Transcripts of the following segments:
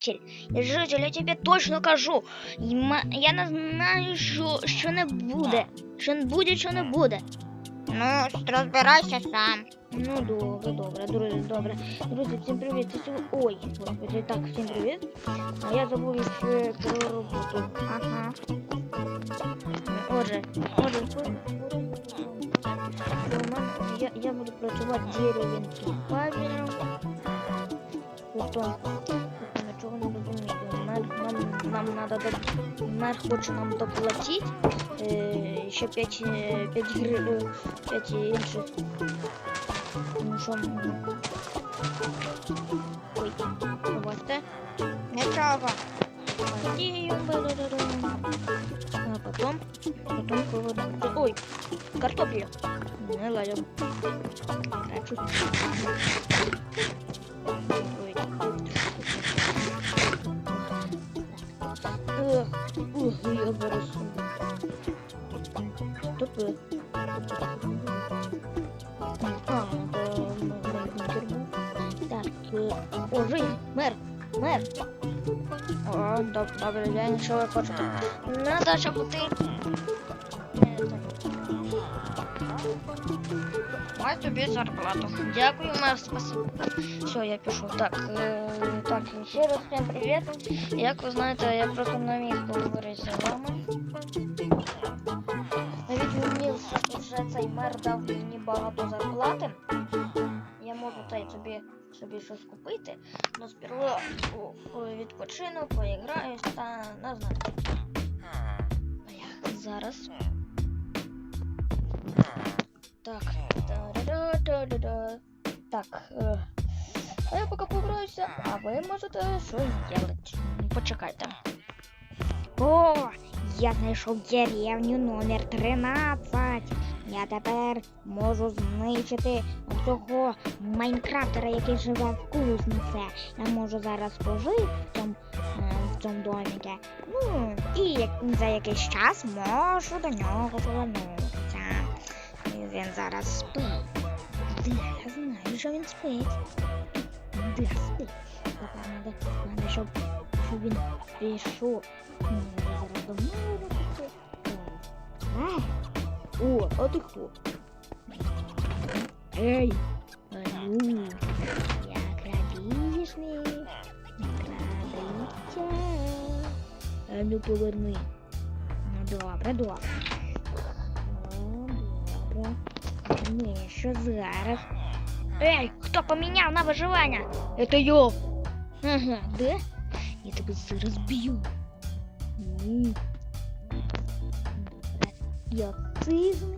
житель, житель, я тобі точно кажу. Ма- Я не знаю, що, що не буде. Що не буде, що не буде. Ну, розбирайся сам. Ну, добре, добре, друзі, добре. Друзі, всім привіт. Це сьогодні- Ой, господи, так, всім привіт. А я забув ще про роботу. Ага. Отже, отже, по- по- у мене- я, я буду працювати дерев'янським павілем. Потім, нам, надо, до- мер хоче нам доплатити е, ще 5, 5 гривень, 5 інших. Ну що, ой, пробачте. Нічого. А потом, потом проводим. Ой, картопля. Не. Хочу. О, Жень, мэр, мэр. О, доб- добрий день, що ви хочете? Надо, щоб ти... Не, так. Тобі зарплату. Дякую, мер, спасибо. Все, я пишу. Так, е, так, ще раз всім привіт. Як ви знаєте, я просто не міг поговорити з вами. Навіть мені вже цей мер дав мені багато зарплати. Я можу цей собі, собі щось купити. Но сперва о, о, відпочину, поіграюсь та не знаю. А я зараз. Так. Та-да-да-да-да. Так. Е, а я поки пограюся, а ви можете щось зробити. Почекайте. О, я знайшов деревню номер 13. Я тепер можу знищити цього майнкрафтера, який живе в кузниці. Я можу зараз пожити в цьому, е, цьому доміки. Ну, і за якийсь час можу до нього повернутися. Він зараз спить. Де? Я знаю, що він спить. Де спить? Треба, треба, щоб, щоб він пішов. Зараз до мною напишу. А, О, а ти хто? Ей! А ну, я крадіжник. Крадиця. А ну поверни. Ну, добре, добре. О, добре. Ну, і що зараз? Ей, хто поміняв на виживання? Это я. Ага, де? Я тебе зараз б'ю. Ні. Добре. Я цизм.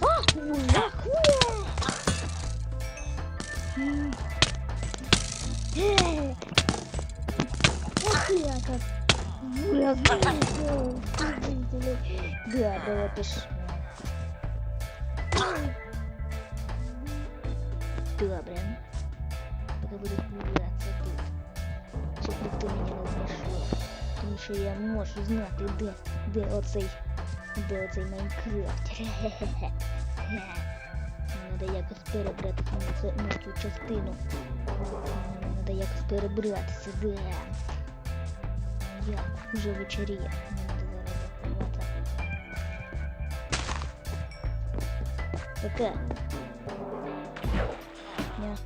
А, жахує! М. Е. Ох, я как вырезал. Да, давай пиши. Добре. Поки буду хвилюватися тут. Щоб ніхто мене не знайшов Тому що я можу знати, де, де оцей, де оцей Майнкрафт. Хе-хе-хе. Надо якось перебратися на, це, на цю частину. Надо якось перебратися, де. Я вже вечеріє. Мені надо зараз заховатися. Таке. Я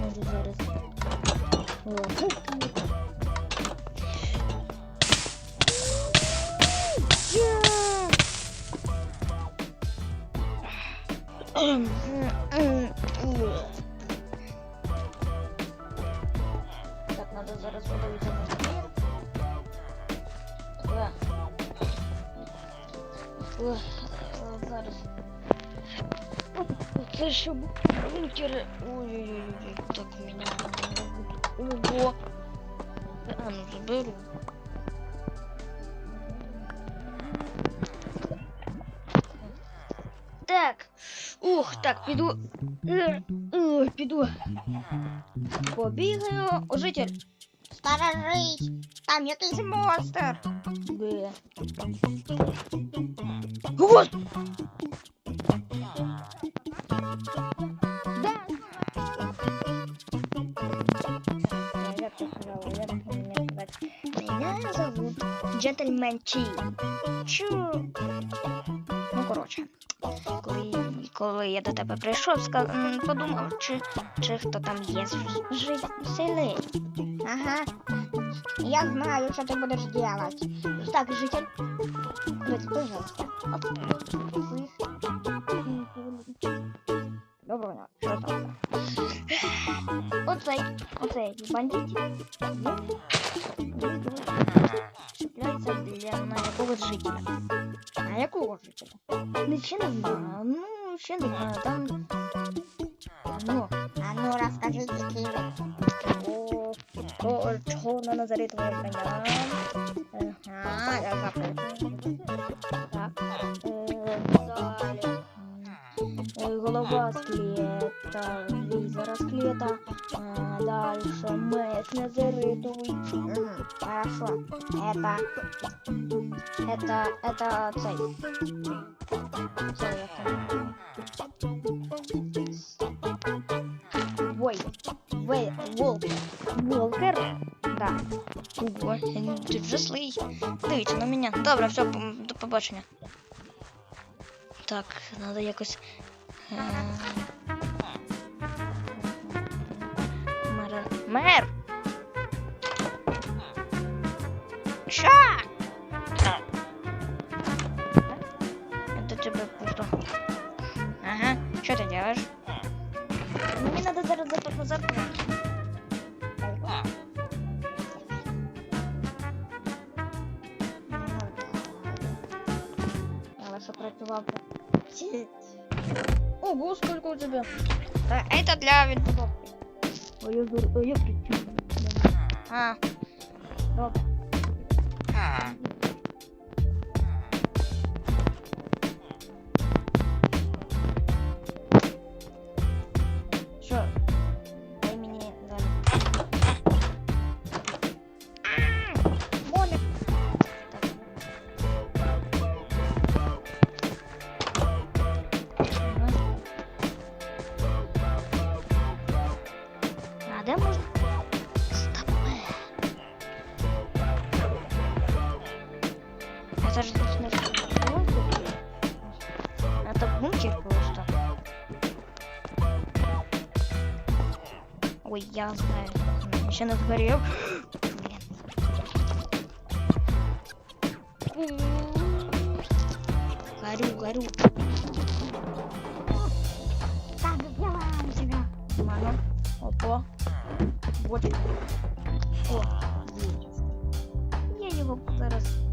можу зараз. О, Так, надо зараз подивитися на е, зараз. Це що бункери. Ой-ой-ой, так у меня Ого. А, ну заберу. Ух, так, піду. Піду. Побігаю. О, житель. Сторожись, там якийсь монстр. Де? Гос! Меня зовут Джентльмен Чи. Чу. Ну, короче. Коли, я до тебе прийшов, ска... м, подумав, чи, чи хто там є з жи... селі. Ага. Я знаю, что ты будешь делать. Так, житель. Давайте, пожалуйста. Доброго дня. Що? Оцей, оцей бандит. вообще там... Ну, а ну расскажите, Кири. Что надо зарыть твой канал? Ага, я запомнил. Так. Голова скелета скелета. А, дальше меч назаритовий. Мгм, Хорошо. Это... Это, это. Цей, як там. Вой. Вей, волк. Волкер. Да. Ого, ти вже злий. Дивіться на мене. Добре, все, по- до побачення. Так, треба якось. е, Мер. Що? Это тебе пусто. Ага, что ты делаешь? Мне надо зараз за зарплату. Але що працював Ого, сколько у тебя? Это для відбудовки. А я зор... А я притягну. А. Добре. Тут не Это бункер просто. Ой, я знаю. Еще не сгорел. Блин. Горю, горю. Так, сделаем тебя. Мама. Опа. Вот. О, есть. Я его зараз.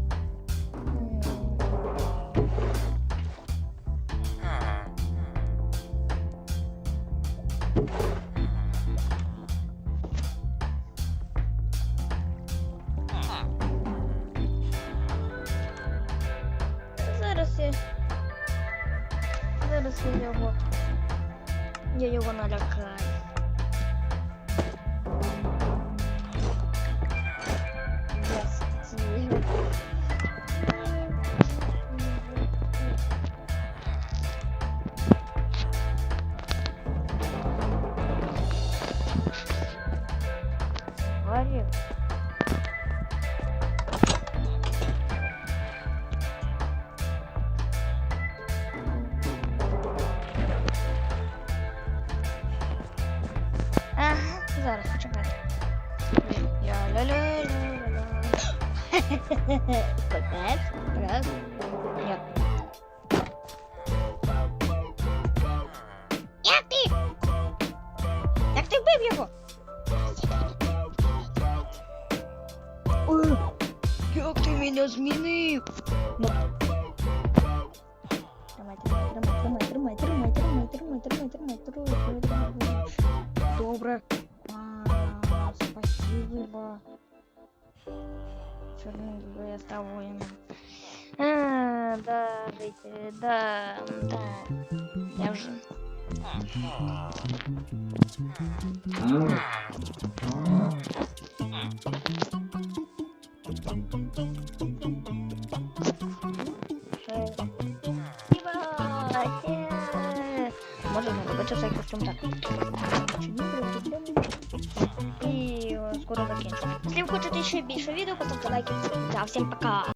Зараз я. Зараз я його. Я його налякаю. Опять? Раз. Нет. Як ти? Як ти вбив його? Ой, як ти мене змінив? Ну. Тримай, тримай, тримай, тримай, тримай, тримай, тримай, тримай, тримай, тримай, тримай. Добре. А, спасибо черных леса воинов. А, да, жители, да, да. Я уже... Можно побачиться в чем-то. И скоро закончим. Якщо ви хочете ще більше відео, поставте лайки. Та всім пока!